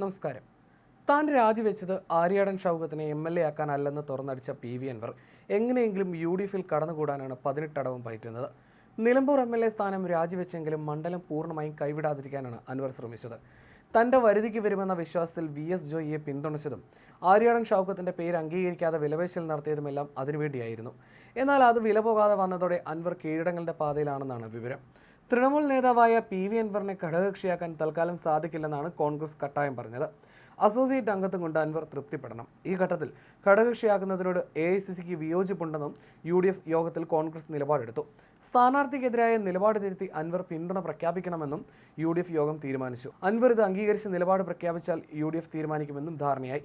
നമസ്കാരം. താൻ രാജിവെച്ചത് ആര്യാടൻ ഷൗകത്തിനെ എം എൽ എ ആക്കാനല്ലെന്ന് തുറന്നടിച്ച പി വി അൻവർ എങ്ങനെയെങ്കിലും യു ഡി എഫിൽ കടന്നുകൂടാനാണ് പതിനെട്ടടവും പയറ്റുന്നത്. നിലമ്പൂർ എം എൽ എ സ്ഥാനം രാജിവെച്ചെങ്കിലും മണ്ഡലം പൂർണമായും കൈവിടാതിരിക്കാനാണ് അൻവർ ശ്രമിച്ചത്. തന്റെ വരുതിക്ക് വരുമെന്ന വിശ്വാസത്തിൽ വി എസ് ജോയിയെ പിന്തുണച്ചതും ആര്യാടൻ ഷൗക്കത്തിന്റെ പേര് അംഗീകരിക്കാതെ വിലപേശൽ നടത്തിയതുമെല്ലാം അതിനുവേണ്ടിയായിരുന്നു. എന്നാൽ അത് വില പോകാതെ വന്നതോടെ അൻവർ കീഴടങ്ങളുടെ പാതയിലാണെന്നാണ് വിവരം. തൃണമൂൽ നേതാവായ പി വി അൻവറിനെ ഘടകകക്ഷിയാക്കാൻ തൽക്കാലം സാധിക്കില്ലെന്നാണ് കോൺഗ്രസ് കട്ടായം പറഞ്ഞത്. അസോസിയേറ്റ് അംഗത്വം കൊണ്ട് അൻവർ തൃപ്തിപ്പെടണം. ഈ ഘട്ടത്തിൽ ഘടകകക്ഷിയാക്കുന്നതിനോട് എ ഐ സി സിക്ക് വിയോജിപ്പുണ്ടെന്നും യു ഡി എഫ് യോഗത്തിൽ കോൺഗ്രസ് നിലപാടെടുത്തു. സ്ഥാനാർത്ഥിക്കെതിരായ നിലപാട് തിരുത്തി അൻവർ പിന്തുണ പ്രഖ്യാപിക്കണമെന്നും യു ഡി എഫ് യോഗം തീരുമാനിച്ചു. അൻവർ ഇത് അംഗീകരിച്ച് നിലപാട് പ്രഖ്യാപിച്ചാൽ യു ഡി എഫ് തീരുമാനിക്കുമെന്നും ധാരണയായി.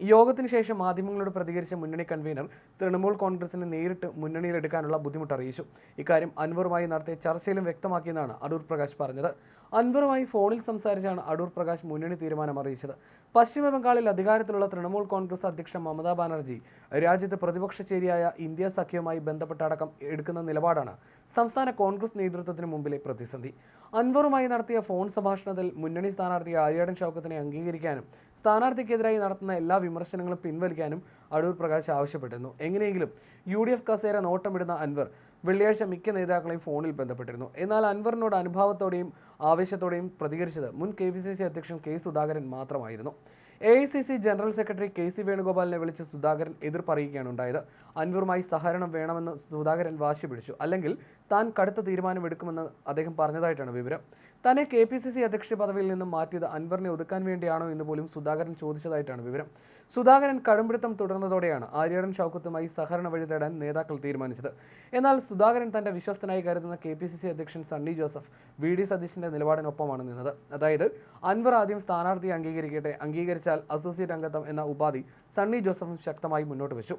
യോഗത്തിന് ശേഷം മാധ്യമങ്ങളോട് പ്രതികരിച്ച മുന്നണി കൺവീനർ തൃണമൂൽ കോൺഗ്രസിനെ നേരിട്ട് മുന്നണിയിലെടുക്കാനുള്ള ബുദ്ധിമുട്ട് അറിയിച്ചു. ഇക്കാര്യം അൻവറുമായി നടത്തിയ ചർച്ചയിലും വ്യക്തമാക്കിയെന്നാണ് അടൂർ പ്രകാശ് പറഞ്ഞത്. അൻവറുമായി ഫോണിൽ സംസാരിച്ചാണ് അടൂർ പ്രകാശ് മുന്നണി തീരുമാനം അറിയിച്ചത്. പശ്ചിമബംഗാളിൽ അധികാരത്തിലുള്ള തൃണമൂൽ കോൺഗ്രസ് അധ്യക്ഷ മമതാ ബാനർജി രാജ്യത്ത് പ്രതിപക്ഷ ചേരിയായ ഇന്ത്യ സഖ്യവുമായി ബന്ധപ്പെട്ട അടക്കം എടുക്കുന്ന നിലപാടാണ് സംസ്ഥാന കോൺഗ്രസ് നേതൃത്വത്തിന് മുമ്പിലെ പ്രതിസന്ധി. അൻവറുമായി നടത്തിയ ഫോൺ സംഭാഷണത്തിൽ മുന്നണി സ്ഥാനാർത്ഥി ആര്യാടൻ ഷൗക്കത്തിനെ അംഗീകരിക്കാനും സ്ഥാനാർത്ഥിക്കെതിരായി നടത്തുന്ന എല്ലാ വിമർശനങ്ങളും പിൻവലിക്കാനും അടൂർ പ്രകാശ് ആവശ്യപ്പെട്ടിരുന്നു. എങ്ങനെയെങ്കിലും യു ഡി എഫ് കസേര നോട്ടമിടുന്ന അൻവർ വെള്ളിയാഴ്ച മിക്ക നേതാക്കളെയും ഫോണിൽ ബന്ധപ്പെട്ടിരുന്നു. എന്നാൽ അൻവറിനോട് അനുഭാവത്തോടെയും ആവേശത്തോടെയും പ്രതികരിച്ചത് മുൻ കെ പി സി സി അധ്യക്ഷൻ കെ സുധാകരൻ മാത്രമായിരുന്നു. A I C C general secretary K C വേണുഗോപാലിനെ വിളിച്ച് സുധാകരൻ എതിർപ്പറിയുകയാണ് ഉണ്ടായത്. അൻവറുമായി സഹകരണം വേണമെന്ന് സുധാകരൻ വാശി പിടിച്ചു. അല്ലെങ്കിൽ താൻ കടുത്ത തീരുമാനമെടുക്കുമെന്ന് അദ്ദേഹം പറഞ്ഞതായിട്ടാണ് വിവരം. തന്നെ കെ പി സി സി അധ്യക്ഷ പദവിയിൽ നിന്നും മാറ്റിയത് അൻവറിനെ ഒതുക്കാൻ വേണ്ടിയാണോ എന്ന് പോലും സുധാകരൻ ചോദിച്ചതായിട്ടാണ് വിവരം. സുധാകരൻ കടുംപിടുത്തം തുടർന്നതോടെയാണ് ആര്യാടൻ ഷൗക്കത്തുമായി സഹകരണ വഴി തേടാൻ നേതാക്കൾ തീരുമാനിച്ചത്. എന്നാൽ സുധാകരൻ തന്റെ വിശ്വസ്തനായി കരുതുന്ന കെ പി സി സി അധ്യക്ഷൻ സണ്ണി ജോസഫ് വി ഡി സതീശിന്റെ നിലപാടിനൊപ്പമാണ് നിന്നത്. അതായത് അൻവർ ആദ്യം സ്ഥാനാർത്ഥിയെ അംഗീകരിക്കട്ടെ അംഗീകരിച്ചാൽ അസോസിയേറ്റ് അംഗത്വം എന്ന ഉപാധി സണ്ണി ജോസഫും ശക്തമായി മുന്നോട്ട് വെച്ചു.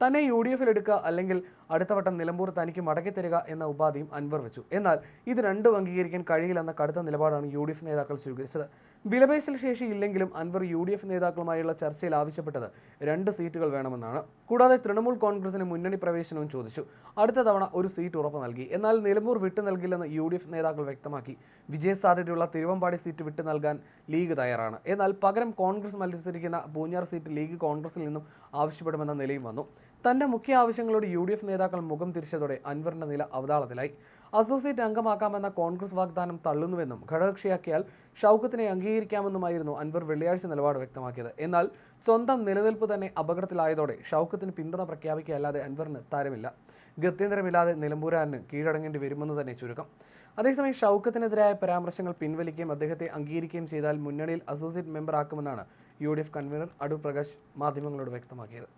തന്നെ യു ഡി എഫിൽ എടുക്കുക അല്ലെങ്കിൽ അടുത്ത വട്ടം നിലമ്പൂർ തനിക്ക് മടക്കി തരിക എന്ന ഉപാധിയും അൻവർ വെച്ചു. എന്നാൽ ഇത് രണ്ടും അംഗീകരിക്കാൻ കഴിയില്ലെന്ന കടുത്ത നിലപാടാണ് യു ഡി എഫ് നേതാക്കൾ സ്വീകരിച്ചത്. വിലപേശൽ ശേഷി ഇല്ലെങ്കിലും അൻവർ യു ഡി എഫ് നേതാക്കളുമായുള്ള ചർച്ചയിൽ ആവശ്യപ്പെട്ടത് രണ്ട് സീറ്റുകൾ വേണമെന്നാണ്. കൂടാതെ തൃണമൂൽ കോൺഗ്രസിന് മുന്നണി പ്രവേശനവും ചോദിച്ചു. അടുത്ത തവണ ഒരു സീറ്റ് ഉറപ്പ് നൽകി. എന്നാൽ നിലമ്പൂർ വിട്ടു നൽകില്ലെന്ന് യു ഡി എഫ് നേതാക്കൾ വ്യക്തമാക്കി. വിജയസാധ്യതയുള്ള തിരുവമ്പാടി സീറ്റ് വിട്ടു നൽകാൻ ലീഗ് തയ്യാറാണ്. എന്നാൽ പകരം കോൺഗ്രസ് മത്സരിക്കുന്ന പൂഞ്ഞാർ സീറ്റ് ലീഗ് കോൺഗ്രസിൽ നിന്നും ആവശ്യപ്പെടുമെന്ന നിലയും വന്നു. തന്റെ മുഖ്യ ആവശ്യങ്ങളോട് യു ഡി എഫ് നേതാക്കൾ മുഖം തിരിച്ചതോടെ അൻവറിന്റെ നില അവതാളത്തിലായി. അസോസിയേറ്റ് അംഗമാക്കാമെന്ന കോൺഗ്രസ് വാഗ്ദാനം തള്ളുന്നുവെന്നും ഘടകകക്ഷിയാക്കിയാൽ ഷൗക്കത്തിനെ അംഗീകരിക്കാമെന്നുമായിരുന്നു അൻവർ വെള്ളിയാഴ്ച നിലപാട് വ്യക്തമാക്കിയത്. എന്നാൽ സ്വന്തം നിലനിൽപ്പ് തന്നെ അപകടത്തിലായതോടെ ഷൗക്കത്തിന് പിന്തുണ പ്രഖ്യാപിക്കുകയല്ലാതെ അൻവറിന് താരമില്ല. ഗത്യന്തരമില്ലാതെ നിലമ്പൂരാന് കീഴടങ്ങേണ്ടി വരുമെന്ന് തന്നെ ചുരുക്കം. അതേസമയം ഷൗക്കത്തിനെതിരായ പരാമർശങ്ങൾ പിൻവലിക്കുകയും അദ്ദേഹത്തെ അംഗീകരിക്കുകയും ചെയ്താൽ മുന്നണിയിൽ associate member ആക്കുമെന്നാണ് U D F convener Adoor Prakash മാധ്യമങ്ങളോട് വ്യക്തമാക്കിയത്.